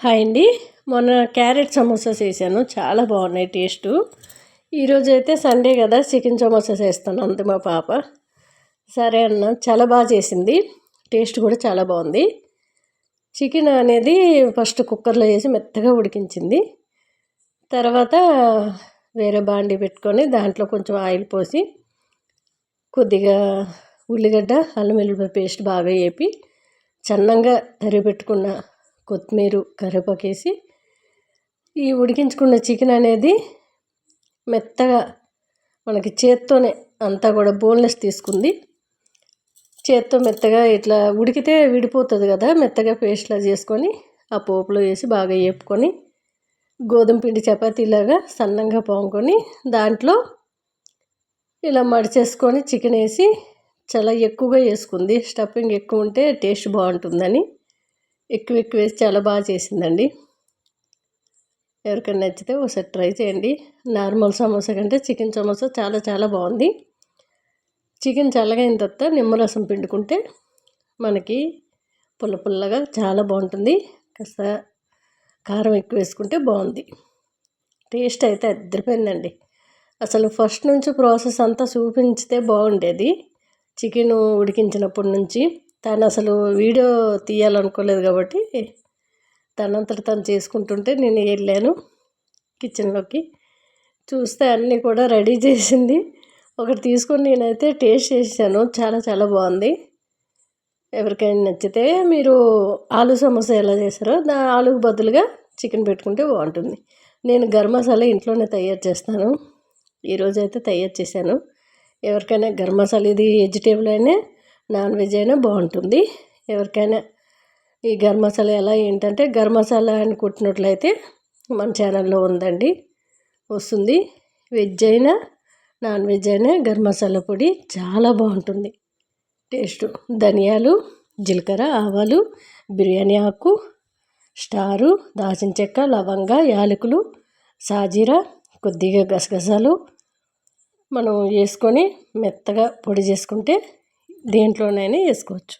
Hi అండి. మొన్న carrot samosas వేసాను. చాలా బాగున్నాయి టేస్టు. ఈరోజు అయితే సండే కదా చికెన్ సమోసాస్ వేస్తాను. అంతే మా పాప. సరే అన్న చాలా బాగా చేసింది. టేస్ట్ కూడా చాలా బాగుంది. చికెన్ అనేది ఫస్ట్ కుక్కర్లో వేసి మెత్తగా ఉడికించింది. తర్వాత వేరే బాండి పెట్టుకొని దాంట్లో కొంచెం ఆయిల్ పోసి కొద్దిగా ఉల్లిగడ్డ అల్లం వెల్లుల్లి పేస్ట్ బాగా వేపి చన్నంగా తరిగి పెట్టుకున్న కొత్తిమీర కరివేపాకేసి ఈ ఉడికించుకున్న చికెన్ అనేది మెత్తగా మనకి చేత్తోనే అంతా కూడా బోన్లెస్ తీసుకుంది. చేత్తో మెత్తగా ఇట్లా ఉడికితే విడిపోతుంది కదా మెత్తగా పేస్ట్లా చేసుకొని ఆ పోపులో వేసి బాగా వేపుకొని గోధుమ పిండి చపాతీలాగా సన్నంగా పాముకొని దాంట్లో ఇలా మడిచేసుకొని చికెన్ వేసి చాలా ఎక్కువగా వేసుకుంది. స్టఫింగ్ ఎక్కువ ఉంటే టేస్ట్ బాగుంటుందని. ఎక్కువ ఎక్కువ వేసి చాలా బాగా చేసిందండి. ఎవరికైనా నచ్చితే ఒకసారి ట్రై చేయండి. నార్మల్ సమోసా కంటే చికెన్ సమోసా చాలా చాలా బాగుంది. చికెన్ చల్లగైన తర్వాత నిమ్మరసం పిండుకుంటే మనకి పుల్ల పుల్లగా చాలా బాగుంటుంది. కాస్త కారం ఎక్కువ వేసుకుంటే బాగుంది. టేస్ట్ అయితే అద్దరిపోయిందండి. అసలు ఫస్ట్ నుంచి ప్రాసెస్ అంతా చూపించితే బాగుండేది. చికెన్ ఉడికించినప్పటి నుంచి తను అసలు వీడియో తీయాలనుకోలేదు కాబట్టి తనంతట తను చేసుకుంటుంటే నేను వెళ్ళాను కిచెన్లోకి. చూస్తే అన్నీ కూడా రెడీ చేసింది. ఒకటి తీసుకొని నేనైతే టేస్ట్ చేశాను. చాలా చాలా బాగుంది. ఎవరికైనా నచ్చితే మీరు ఆలు సమోసా ఎలా చేస్తారో దా ఆలుకు బదులుగా చికెన్ పెట్టుకుంటే బాగుంటుంది. నేను గరం మసాలా ఇంట్లోనే తయారు చేస్తాను. ఈరోజు అయితే తయారు చేశాను. ఎవరికైనా గరం మసాలా ఇది వెజిటేబుల్ అయినా నాన్ వెజ్ అయినా బాగుంటుంది. ఎవరికైనా ఈ గరం మసాలా ఎలా ఏంటంటే గరం మసాలా అని కుట్టినట్లయితే మన ఛానల్లో ఉందండి. వస్తుంది. వెజ్ అయినా నాన్ వెజ్ అయినా గరం మసాలా పొడి చాలా బాగుంటుంది. టేస్ట్ ధనియాలు జీలకర్ర ఆవాలు బిర్యానీ ఆకు స్టారు దాచిన చెక్క లవంగ యాలకులు సాజీరా కొద్దిగా గసగసాలు. మనం వేసుకొని మెత్తగా పొడి చేసుకుంటే దేంట్లోనైనా వేసుకోవచ్చు.